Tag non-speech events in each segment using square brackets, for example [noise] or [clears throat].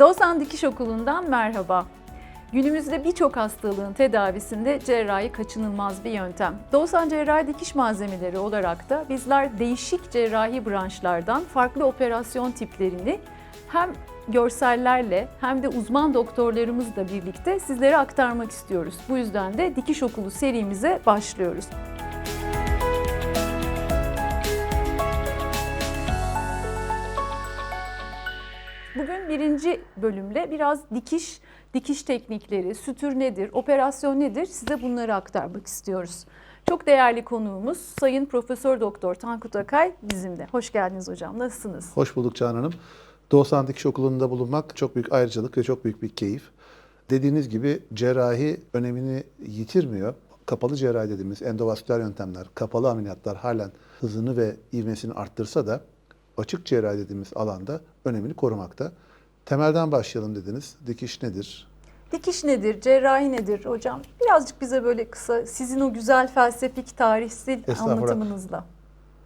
Doğusan Dikiş Okulu'ndan merhaba. Günümüzde birçok hastalığın tedavisinde cerrahi kaçınılmaz bir yöntem. Doğusan cerrahi dikiş malzemeleri olarak da bizler değişik cerrahi branşlardan farklı operasyon tiplerini hem görsellerle hem de uzman doktorlarımızla birlikte sizlere aktarmak istiyoruz. Bu yüzden de Dikiş Okulu serimize başlıyoruz. Birinci bölümle biraz dikiş, dikiş teknikleri, sütür nedir, operasyon nedir size bunları aktarmak istiyoruz. Çok değerli konuğumuz Sayın Profesör Doktor Tankut Akay bizimle. Hoş geldiniz hocam. Nasılsınız? Hoş bulduk Canan Hanım. Doğusan Dikiş Okulu'nda bulunmak çok büyük ayrıcalık ve çok büyük bir keyif. Dediğiniz gibi cerrahi önemini yitirmiyor. Kapalı cerrahi dediğimiz endovasküler yöntemler, kapalı ameliyatlar halen hızını ve ivmesini arttırsa da açık cerrahi dediğimiz alanda önemini korumakta. Temelden başlayalım dediniz. Dikiş nedir? Dikiş nedir, cerrahi nedir hocam? Birazcık bize böyle kısa sizin o güzel felsefik, tarihsel anlatımınızla.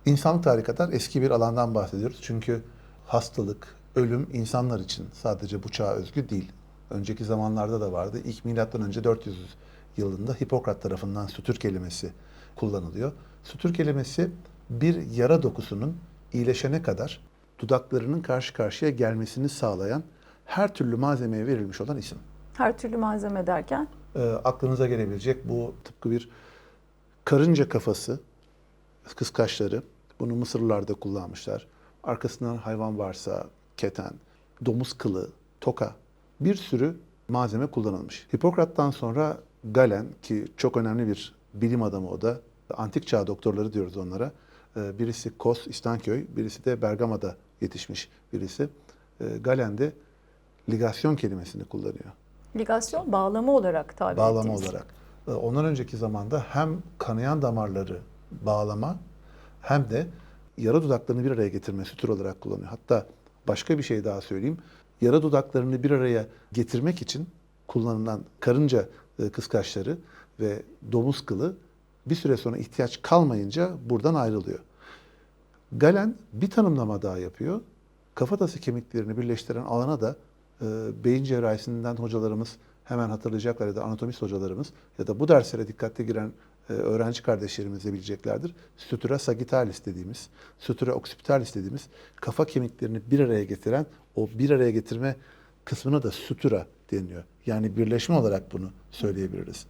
İnsanlık tarihi kadar eski bir alandan bahsediyoruz. Çünkü hastalık, ölüm insanlar için sadece bu çağa özgü değil. Önceki zamanlarda da vardı. İlk milattan önce 400 yılında Hipokrat tarafından sütür kelimesi kullanılıyor. Sütür kelimesi bir yara dokusunun iyileşene kadar dudaklarının karşı karşıya gelmesini sağlayan her türlü malzemeye verilmiş olan isim. Her türlü malzeme derken E, aklınıza gelebilecek bu tıpkı bir karınca kafası, kıskaçları. Bunu Mısırlılarda kullanmışlar. Arkasından hayvan varsa keten, domuz kılı, toka bir sürü malzeme kullanılmış. Hipokrat'tan sonra Galen ki çok önemli bir bilim adamı o da. Antik çağ doktorları diyoruz onlara. E, Birisi Kos, İstanköy, birisi de Bergama'da yetişmiş birisi. E, Galen de ligasyon kelimesini kullanıyor ligasyon bağlama olarak tabir bağlama ettiğiniz. olarak. Ee, Ondan önceki zamanda hem kanayan damarları bağlama hem de yara dudaklarını bir araya getirme sütür olarak kullanıyor. Hatta başka bir şey daha söyleyeyim. Yara dudaklarını bir araya getirmek için kullanılan karınca e, kıskaçları ve domuz kılı bir süre sonra ihtiyaç kalmayınca buradan ayrılıyor. Galen bir tanımlama daha yapıyor. Kafatası kemiklerini birleştiren alana da e, beyin cerrahisinden hocalarımız hemen hatırlayacaklar ya da anatomist hocalarımız ya da bu derslere dikkatli giren e, öğrenci kardeşlerimiz de bileceklerdir. Sutura sagittalis dediğimiz, sutura occipitalis dediğimiz kafa kemiklerini bir araya getiren o bir araya getirme kısmına da sutura deniliyor. Yani birleşme olarak bunu söyleyebiliriz.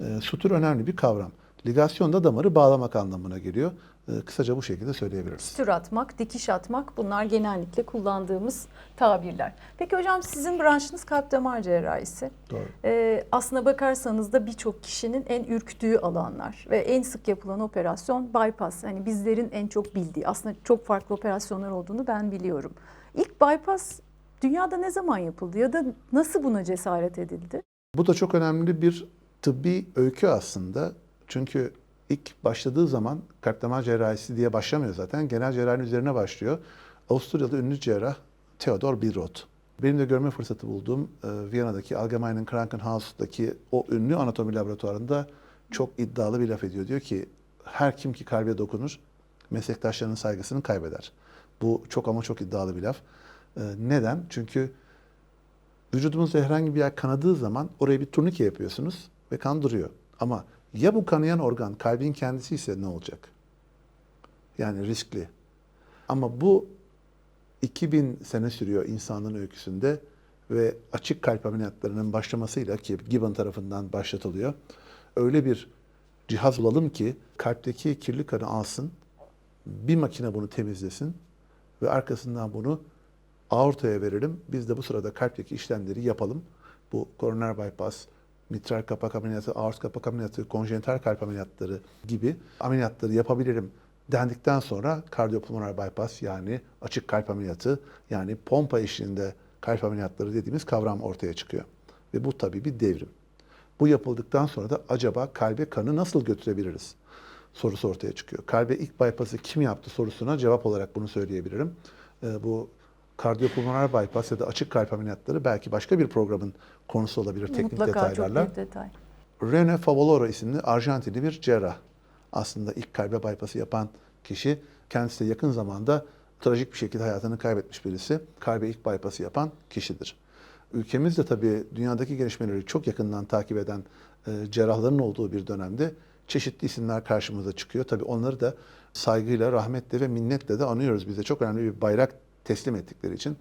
E, sutur önemli bir kavram. Ligasyon da damarı bağlamak anlamına geliyor. E, kısaca bu şekilde söyleyebiliriz. Sütür atmak, dikiş atmak bunlar genellikle kullandığımız tabirler. Peki hocam sizin branşınız kalp damar cerrahisi. Doğru. Ee, aslına bakarsanız da birçok kişinin en ürktüğü alanlar ve en sık yapılan operasyon bypass. Hani bizlerin en çok bildiği aslında çok farklı operasyonlar olduğunu ben biliyorum. İlk bypass dünyada ne zaman yapıldı ya da nasıl buna cesaret edildi? Bu da çok önemli bir tıbbi öykü aslında. Çünkü ilk başladığı zaman kalp damar cerrahisi diye başlamıyor zaten. Genel cerrahinin üzerine başlıyor. Avusturyalı ünlü cerrah Theodor Billroth. Benim de görme fırsatı bulduğum e, Viyana'daki Allgemeinen Krankenhaus'daki o ünlü anatomi laboratuvarında çok iddialı bir laf ediyor. Diyor ki her kim ki kalbe dokunur meslektaşlarının saygısını kaybeder. Bu çok ama çok iddialı bir laf. E, Neden? Çünkü vücudumuzda herhangi bir yer kanadığı zaman oraya bir turnike yapıyorsunuz ve kan duruyor. Ama ya bu kanayan organ kalbin kendisi ise ne olacak? Yani riskli. Ama bu 2000 sene sürüyor insanlığın öyküsünde ve açık kalp ameliyatlarının başlamasıyla ki Gibbon tarafından başlatılıyor. Öyle bir cihaz bulalım ki kalpteki kirli kanı alsın, bir makine bunu temizlesin ve arkasından bunu aortaya verelim. Biz de bu sırada kalpteki işlemleri yapalım. Bu koroner bypass, mitral kapak ameliyatı, aort kapak ameliyatı, konjenital kalp ameliyatları gibi ameliyatları yapabilirim dendikten sonra kardiyopulmoner bypass yani açık kalp ameliyatı yani pompa eşliğinde kalp ameliyatları dediğimiz kavram ortaya çıkıyor. Ve bu tabii bir devrim. Bu yapıldıktan sonra da acaba kalbe kanı nasıl götürebiliriz sorusu ortaya çıkıyor. Kalbe ilk bypass'ı kim yaptı sorusuna cevap olarak bunu söyleyebilirim. Ee, bu kardiyopulmoner bypass ya da açık kalp ameliyatları belki başka bir programın konusu olabilir teknik Mutlaka detaylarla. çok büyük detay. Rene Favaloro isimli Arjantinli bir cerrah. Aslında ilk kalbe bypass'ı yapan kişi kendisi de yakın zamanda trajik bir şekilde hayatını kaybetmiş birisi. Kalbe ilk bypass'ı yapan kişidir. ülkemiz de tabii dünyadaki gelişmeleri çok yakından takip eden e, cerrahların olduğu bir dönemde çeşitli isimler karşımıza çıkıyor. Tabii onları da saygıyla, rahmetle ve minnetle de anıyoruz. Bize çok önemli bir bayrak teslim ettikleri için.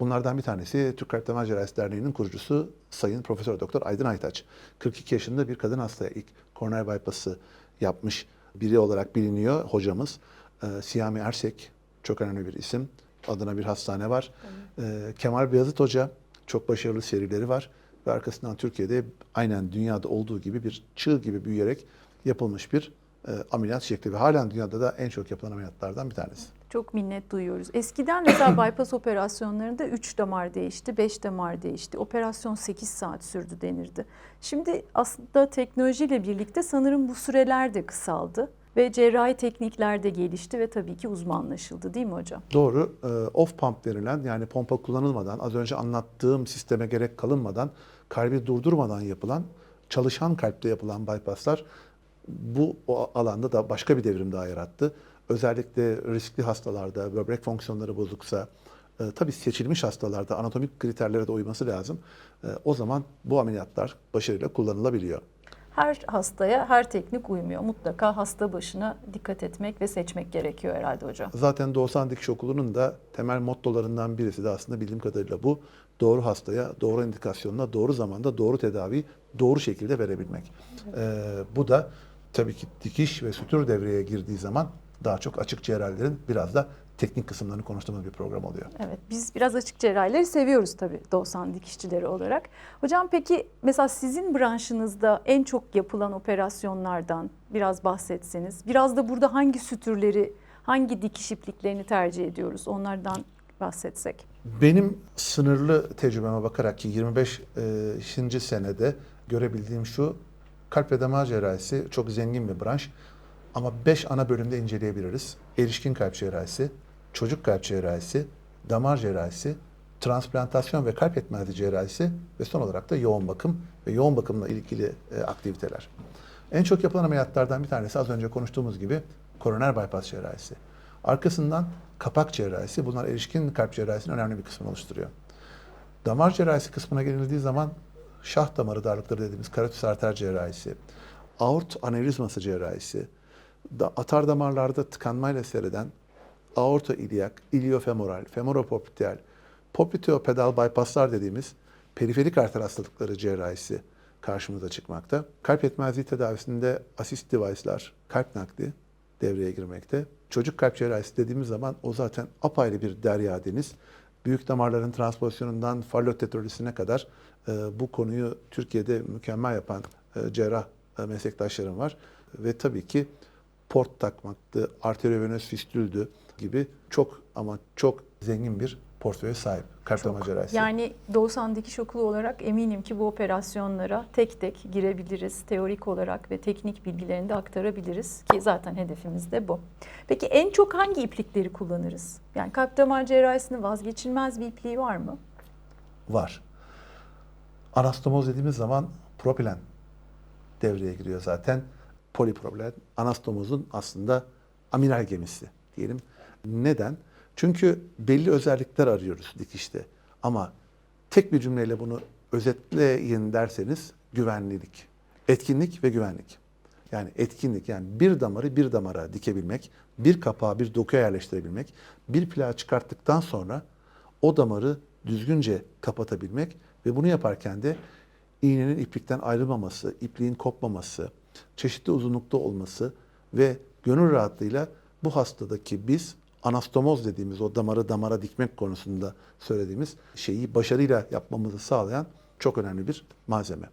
Bunlardan bir tanesi Türk Kalp Damar Cerrahisi Derneği'nin kurucusu Sayın Profesör Doktor Aydın Aytaç. 42 yaşında bir kadın hastaya ilk koroner bypass'ı yapmış biri olarak biliniyor hocamız. Ee, Siyami Ersek çok önemli bir isim. Adına bir hastane var. Ee, Kemal Beyazıt Hoca çok başarılı serileri var. Ve arkasından Türkiye'de aynen dünyada olduğu gibi bir çığ gibi büyüyerek yapılmış bir e, ameliyat şekli. Ve halen dünyada da en çok yapılan ameliyatlardan bir tanesi. Çok minnet duyuyoruz. Eskiden mesela [clears throat] bypass operasyonlarında 3 damar değişti, 5 damar değişti. Operasyon 8 saat sürdü denirdi. Şimdi aslında teknolojiyle birlikte sanırım bu süreler de kısaldı ve cerrahi teknikler de gelişti ve tabii ki uzmanlaşıldı değil mi hocam? Doğru. Ee, Off pump denilen yani pompa kullanılmadan az önce anlattığım sisteme gerek kalınmadan kalbi durdurmadan yapılan çalışan kalpte yapılan bypasslar bu o alanda da başka bir devrim daha yarattı. Özellikle riskli hastalarda böbrek fonksiyonları bozuksa e, tabii seçilmiş hastalarda anatomik kriterlere de uyması lazım. E, o zaman bu ameliyatlar başarıyla kullanılabiliyor. Her hastaya her teknik uymuyor. Mutlaka hasta başına dikkat etmek ve seçmek gerekiyor herhalde hocam. Zaten Doğusan Dikiş Okulu'nun da temel mottolarından birisi de aslında bildiğim kadarıyla bu. Doğru hastaya, doğru indikasyonla, doğru zamanda, doğru tedaviyi doğru şekilde verebilmek. Ee, bu da tabii ki dikiş ve sütür devreye girdiği zaman daha çok açık cerrahilerin biraz da teknik kısımlarını konuştuğumuz bir program oluyor. Evet biz biraz açık cerrahileri seviyoruz tabii doğusan dikişçileri olarak. Hocam peki mesela sizin branşınızda en çok yapılan operasyonlardan biraz bahsetseniz. Biraz da burada hangi sütürleri, hangi dikiş ipliklerini tercih ediyoruz onlardan bahsetsek. Benim sınırlı tecrübeme bakarak ki 25 e, senede görebildiğim şu, kalp ve damar cerrahisi çok zengin bir branş. Ama 5 ana bölümde inceleyebiliriz. Erişkin kalp cerrahisi, çocuk kalp cerrahisi, damar cerrahisi, transplantasyon ve kalp yetmezliği cerrahisi ve son olarak da yoğun bakım ve yoğun bakımla ilgili e, aktiviteler. En çok yapılan ameliyatlardan bir tanesi az önce konuştuğumuz gibi koroner bypass cerrahisi. Arkasından kapak cerrahisi. Bunlar erişkin kalp cerrahisinin önemli bir kısmını oluşturuyor. Damar cerrahisi kısmına gelindiği zaman şah damarı darlıkları dediğimiz karotis arter cerrahisi, aort anevrizması cerrahisi, da, atar damarlarda tıkanmayla seyreden aorta iliyak, iliofemoral, femoropopliteal, popliteopedal bypasslar dediğimiz periferik arter hastalıkları cerrahisi karşımıza çıkmakta. Kalp yetmezliği tedavisinde asist device'lar, kalp nakli devreye girmekte. Çocuk kalp cerrahisi dediğimiz zaman o zaten apayrı bir derya deniz. Büyük damarların transpozisyonundan fallotetrolüsüne kadar e, bu konuyu Türkiye'de mükemmel yapan e, cerrah e, meslektaşlarım var. Ve tabii ki port takmaktı, arteriovenöz fistüldü gibi çok ama çok zengin bir portföye sahip kalp damar cerrahisi. Yani Doğusan Dikiş Okulu olarak eminim ki bu operasyonlara tek tek girebiliriz. Teorik olarak ve teknik bilgilerini de aktarabiliriz ki zaten hedefimiz de bu. Peki en çok hangi iplikleri kullanırız? Yani kalp damar cerrahisinin vazgeçilmez bir ipliği var mı? var. Anastomoz dediğimiz zaman propilen devreye giriyor zaten. Polipropilen anastomozun aslında amiral gemisi diyelim. Neden? Çünkü belli özellikler arıyoruz dikişte. Ama tek bir cümleyle bunu özetleyin derseniz güvenlilik, etkinlik ve güvenlik. Yani etkinlik yani bir damarı bir damara dikebilmek, bir kapağı bir dokuya yerleştirebilmek, bir plağı çıkarttıktan sonra o damarı düzgünce kapatabilmek ve bunu yaparken de iğnenin iplikten ayrılmaması, ipliğin kopmaması, çeşitli uzunlukta olması ve gönül rahatlığıyla bu hastadaki biz anastomoz dediğimiz o damarı damara dikmek konusunda söylediğimiz şeyi başarıyla yapmamızı sağlayan çok önemli bir malzeme.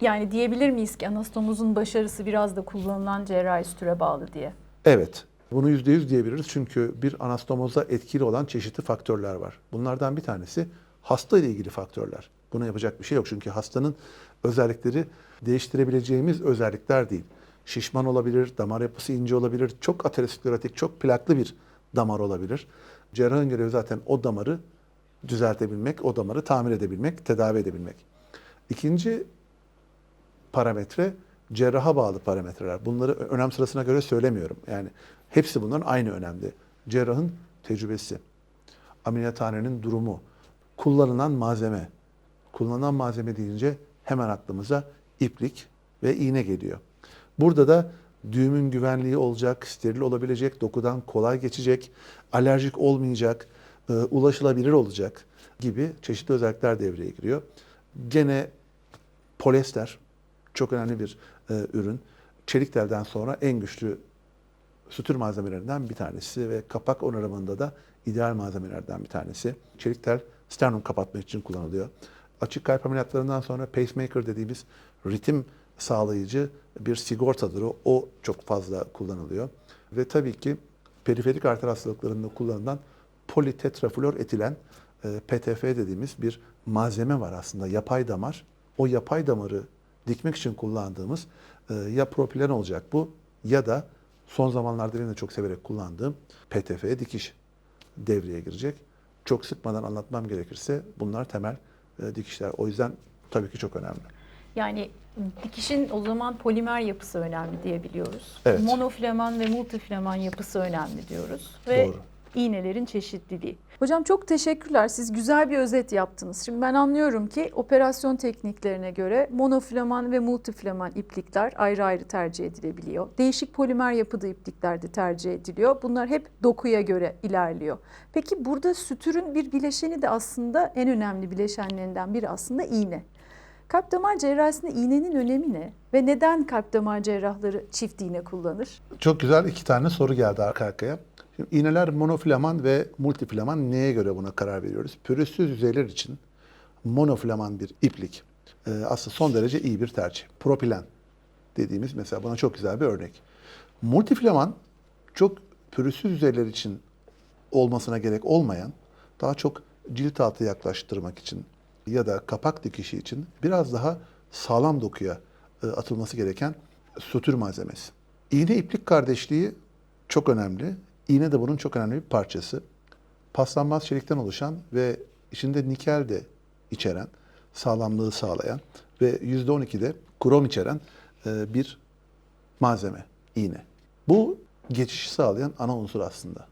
Yani diyebilir miyiz ki anastomozun başarısı biraz da kullanılan cerrahi sütüre bağlı diye? Evet, bunu yüzde yüz diyebiliriz çünkü bir anastomoza etkili olan çeşitli faktörler var. Bunlardan bir tanesi hasta ile ilgili faktörler. Buna yapacak bir şey yok çünkü hastanın özellikleri değiştirebileceğimiz özellikler değil. Şişman olabilir, damar yapısı ince olabilir, çok aterosklerotik, çok plaklı bir damar olabilir. Cerrahın görevi zaten o damarı düzeltebilmek, o damarı tamir edebilmek, tedavi edebilmek. İkinci parametre cerraha bağlı parametreler. Bunları önem sırasına göre söylemiyorum. Yani hepsi bunların aynı önemli. Cerrahın tecrübesi, ameliyathanenin durumu, kullanılan malzeme. Kullanılan malzeme deyince hemen aklımıza iplik ve iğne geliyor. Burada da düğümün güvenliği olacak, steril olabilecek, dokudan kolay geçecek, alerjik olmayacak, e, ulaşılabilir olacak gibi çeşitli özellikler devreye giriyor. Gene polyester çok önemli bir e, ürün. Çelik telden sonra en güçlü sütür malzemelerinden bir tanesi ve kapak onarımında da ideal malzemelerden bir tanesi. Çelik tel sternum kapatmak için kullanılıyor. Açık kalp ameliyatlarından sonra pacemaker dediğimiz ritim sağlayıcı bir sigortadır o. O çok fazla kullanılıyor. Ve tabii ki periferik arter hastalıklarında kullanılan politetraflor etilen e, PTF dediğimiz bir malzeme var aslında yapay damar. O yapay damarı dikmek için kullandığımız e, ya propilen olacak bu ya da son zamanlarda benim de çok severek kullandığım PTF dikiş devreye girecek. Çok sıkmadan anlatmam gerekirse bunlar temel e, dikişler. O yüzden tabii ki çok önemli. Yani dikişin o zaman polimer yapısı önemli diyebiliyoruz. Evet. Monofleman ve multifleman yapısı önemli diyoruz. Ve Doğru. İğnelerin çeşitliliği. Hocam çok teşekkürler. Siz güzel bir özet yaptınız. Şimdi ben anlıyorum ki operasyon tekniklerine göre monofleman ve multifleman iplikler ayrı ayrı tercih edilebiliyor. Değişik polimer yapıda iplikler de tercih ediliyor. Bunlar hep dokuya göre ilerliyor. Peki burada sütürün bir bileşeni de aslında en önemli bileşenlerinden biri aslında iğne. Kalp damar cerrahisinde iğnenin önemi ne? Ve neden kalp damar cerrahları çift iğne kullanır? Çok güzel iki tane soru geldi arka arkaya. Şimdi iğneler monofilaman ve multifilaman neye göre buna karar veriyoruz? Pürüzsüz yüzeyler için monofilaman bir iplik e, aslında son derece iyi bir tercih. Propilen dediğimiz mesela buna çok güzel bir örnek. Multifilaman çok pürüzsüz yüzeyler için olmasına gerek olmayan daha çok cilt altı yaklaştırmak için ya da kapak dikişi için biraz daha sağlam dokuya e, atılması gereken sutur malzemesi. İğne iplik kardeşliği çok önemli. İğne de bunun çok önemli bir parçası. Paslanmaz çelikten oluşan ve içinde nikel de içeren, sağlamlığı sağlayan ve %12'de krom içeren e, bir malzeme, iğne. Bu geçişi sağlayan ana unsur aslında.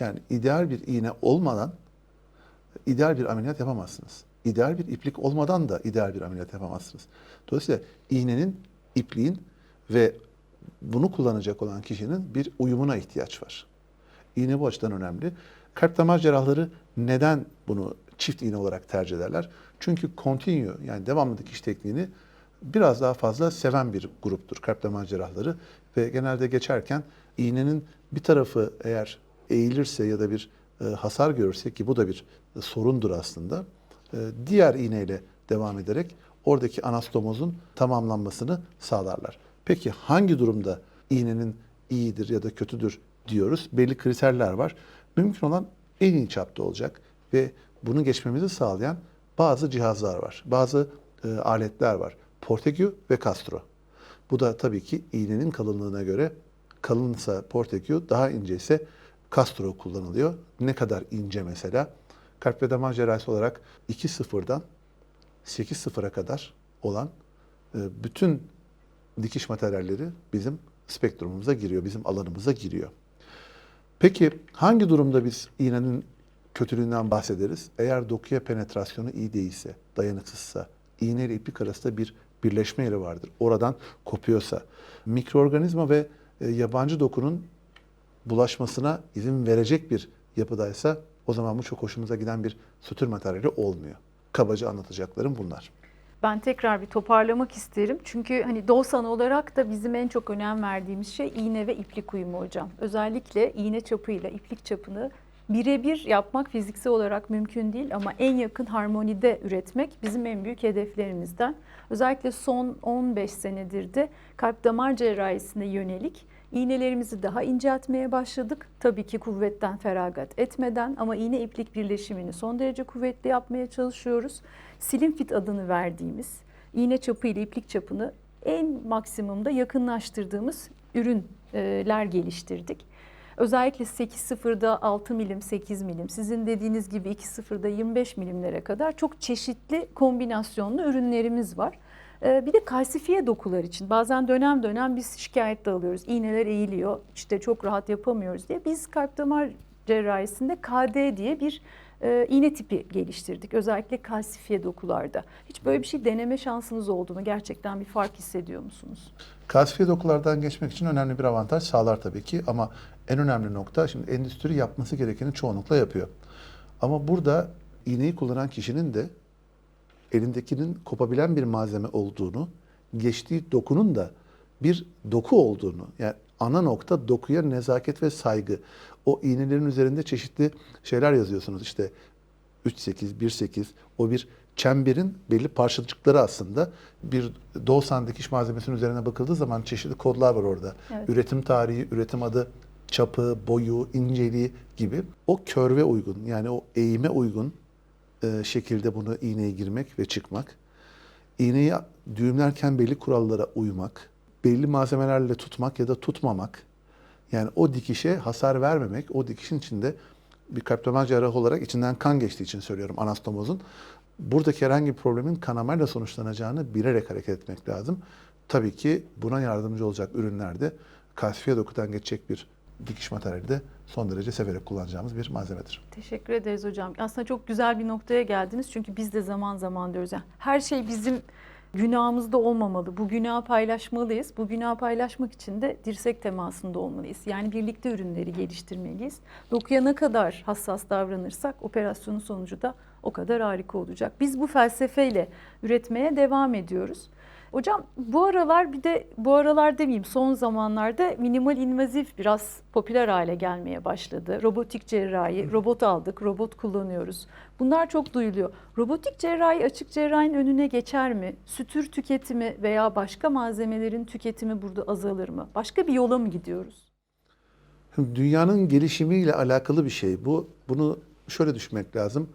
Yani ideal bir iğne olmadan ideal bir ameliyat yapamazsınız. İdeal bir iplik olmadan da ideal bir ameliyat yapamazsınız. Dolayısıyla iğnenin, ipliğin ve bunu kullanacak olan kişinin bir uyumuna ihtiyaç var. İğne bu açıdan önemli. Kalp damar cerrahları neden bunu çift iğne olarak tercih ederler? Çünkü continue yani devamlı dikiş tekniğini biraz daha fazla seven bir gruptur kalp damar cerrahları ve genelde geçerken iğnenin bir tarafı eğer eğilirse ya da bir e, hasar görürse ki bu da bir e, sorundur aslında. e, diğer iğneyle devam ederek oradaki anastomozun tamamlanmasını sağlarlar. Peki hangi durumda iğnenin iyidir ya da kötüdür diyoruz? Belli kriterler var. Mümkün olan en iyi çapta olacak ve bunu geçmemizi sağlayan bazı cihazlar var. Bazı e, aletler var. Portegü ve Castro. Bu da tabii ki iğnenin kalınlığına göre kalınsa Portegü, daha ince ise Castro kullanılıyor. Ne kadar ince mesela? Kalp ve damar cerrahisi olarak 2.0'dan 8.0'a kadar olan e, bütün dikiş materyalleri bizim spektrumumuza giriyor, bizim alanımıza giriyor. Peki hangi durumda biz iğnenin kötülüğünden bahsederiz? Eğer dokuya penetrasyonu iyi değilse, dayanıksızsa, iğne ile iplik arasında bir birleşme yeri vardır. Oradan kopuyorsa, mikroorganizma ve e, yabancı dokunun bulaşmasına izin verecek bir yapıdaysa o zaman bu çok hoşumuza giden bir sutur materyali olmuyor. Kabaca anlatacaklarım bunlar. Ben tekrar bir toparlamak isterim. Çünkü hani Doğusan olarak da bizim en çok önem verdiğimiz şey iğne ve iplik uyumu hocam. Özellikle iğne çapıyla iplik çapını birebir yapmak fiziksel olarak mümkün değil ama en yakın harmonide üretmek bizim en büyük hedeflerimizden. Özellikle son 15 senedir de kalp damar cerrahisine yönelik iğnelerimizi daha inceltmeye başladık. Tabii ki kuvvetten feragat etmeden ama iğne iplik birleşimini son derece kuvvetli yapmaya çalışıyoruz. Slim fit adını verdiğimiz iğne çapı ile iplik çapını en maksimumda yakınlaştırdığımız ürünler geliştirdik. Özellikle 8.0'da 6 milim, 8 milim, sizin dediğiniz gibi 2.0'da 25 milimlere kadar çok çeşitli kombinasyonlu ürünlerimiz var. Ee, Bir de kalsifiye dokular için bazen dönem dönem biz şikayet de alıyoruz. İğneler eğiliyor, işte çok rahat yapamıyoruz diye. Biz kalp damar cerrahisinde KD diye bir e, iğne tipi geliştirdik. Özellikle kalsifiye dokularda. Hiç böyle bir şey deneme şansınız oldu mu? Gerçekten bir fark hissediyor musunuz? Kalsifiye dokulardan geçmek için önemli bir avantaj sağlar tabii ki ama en önemli nokta şimdi endüstri yapması gerekeni çoğunlukla yapıyor. Ama burada iğneyi kullanan kişinin de elindekinin kopabilen bir malzeme olduğunu, geçtiği dokunun da bir doku olduğunu, yani ana nokta dokuya nezaket ve saygı. O iğnelerin üzerinde çeşitli şeyler yazıyorsunuz işte 3-8, 1-8 o bir çemberin belli parçacıkları aslında. Bir Doğusan dikiş malzemesinin üzerine bakıldığı zaman çeşitli kodlar var orada. Evet. Üretim tarihi, üretim adı, çapı, boyu, inceliği gibi. O körve uygun yani o eğime uygun e, şekilde bunu iğneye girmek ve çıkmak. İğneyi düğümlerken belli kurallara uymak, belli malzemelerle tutmak ya da tutmamak. Yani o dikişe hasar vermemek, o dikişin içinde bir kalp damar cerrahı olarak içinden kan geçtiği için söylüyorum anastomozun. Buradaki herhangi bir problemin kanamayla sonuçlanacağını bilerek hareket etmek lazım. Tabii ki buna yardımcı olacak ürünlerde kalsifiye dokudan geçecek bir dikiş materyali de son derece severek kullanacağımız bir malzemedir. Teşekkür ederiz hocam. Aslında çok güzel bir noktaya geldiniz. Çünkü biz de zaman zaman diyoruz. Yani her şey bizim günahımızda olmamalı. Bu günahı paylaşmalıyız. Bu günahı paylaşmak için de dirsek temasında olmalıyız. Yani birlikte ürünleri geliştirmeliyiz. Dokuya ne kadar hassas davranırsak operasyonun sonucu da o kadar harika olacak. Biz bu felsefeyle üretmeye devam ediyoruz. Hocam bu aralar bir de bu aralar demeyeyim son zamanlarda minimal invazif biraz popüler hale gelmeye başladı. Robotik cerrahi, robot aldık, robot kullanıyoruz. Bunlar çok duyuluyor. Robotik cerrahi açık cerrahinin önüne geçer mi? Sütür tüketimi veya başka malzemelerin tüketimi burada azalır mı? Başka bir yola mı gidiyoruz? Dünyanın gelişimiyle alakalı bir şey bu. Bunu şöyle düşünmek lazım.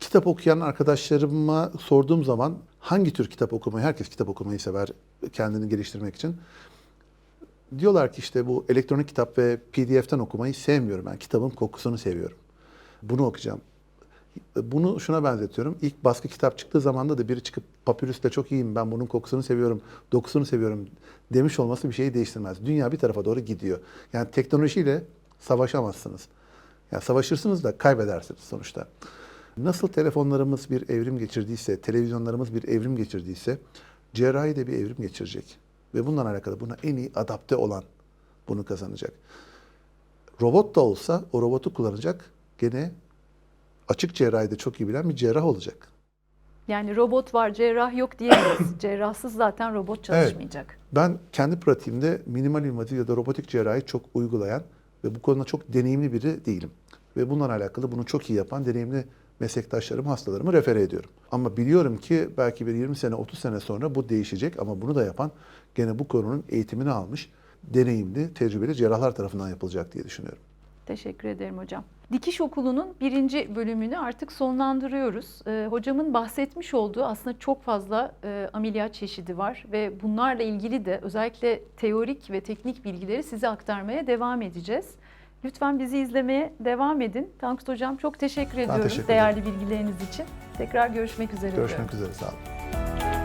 Kitap okuyan arkadaşlarıma sorduğum zaman hangi tür kitap okumayı, herkes kitap okumayı sever kendini geliştirmek için. Diyorlar ki işte bu elektronik kitap ve PDF'ten okumayı sevmiyorum. Ben kitabın kokusunu seviyorum. Bunu okuyacağım. Bunu şuna benzetiyorum. İlk baskı kitap çıktığı zamanda da biri çıkıp papyrus'ta çok iyiyim ben bunun kokusunu seviyorum, dokusunu seviyorum demiş olması bir şeyi değiştirmez. Dünya bir tarafa doğru gidiyor. Yani teknolojiyle savaşamazsınız. Yani savaşırsınız da kaybedersiniz sonuçta. Nasıl telefonlarımız bir evrim geçirdiyse, televizyonlarımız bir evrim geçirdiyse, cerrahi de bir evrim geçirecek. Ve bundan alakalı buna en iyi adapte olan bunu kazanacak. Robot da olsa o robotu kullanacak gene açık cerrahide çok iyi bilen bir cerrah olacak. Yani robot var, cerrah yok diyemeyiz. [coughs] Cerrahsız zaten robot çalışmayacak. Ben kendi pratiğimde minimal invazif ya da robotik cerrahi çok uygulayan ve bu konuda çok deneyimli biri değilim. Ve bununla alakalı bunu çok iyi yapan deneyimli meslektaşlarımı, hastalarımı refere ediyorum. Ama biliyorum ki belki bir 20 sene, 30 sene sonra bu değişecek ama bunu da yapan gene bu konunun eğitimini almış, deneyimli, tecrübeli cerrahlar tarafından yapılacak diye düşünüyorum. Teşekkür ederim hocam. Dikiş okulunun birinci bölümünü artık sonlandırıyoruz. Ee, hocamın bahsetmiş olduğu aslında çok fazla e, ameliyat çeşidi var ve bunlarla ilgili de özellikle teorik ve teknik bilgileri size aktarmaya devam edeceğiz. Lütfen bizi izlemeye devam edin. Tankut hocam çok teşekkür ediyorum teşekkür ederim. değerli bilgileriniz için. Tekrar görüşmek üzere. diyorum. Görüşmek üzere, sağ olun.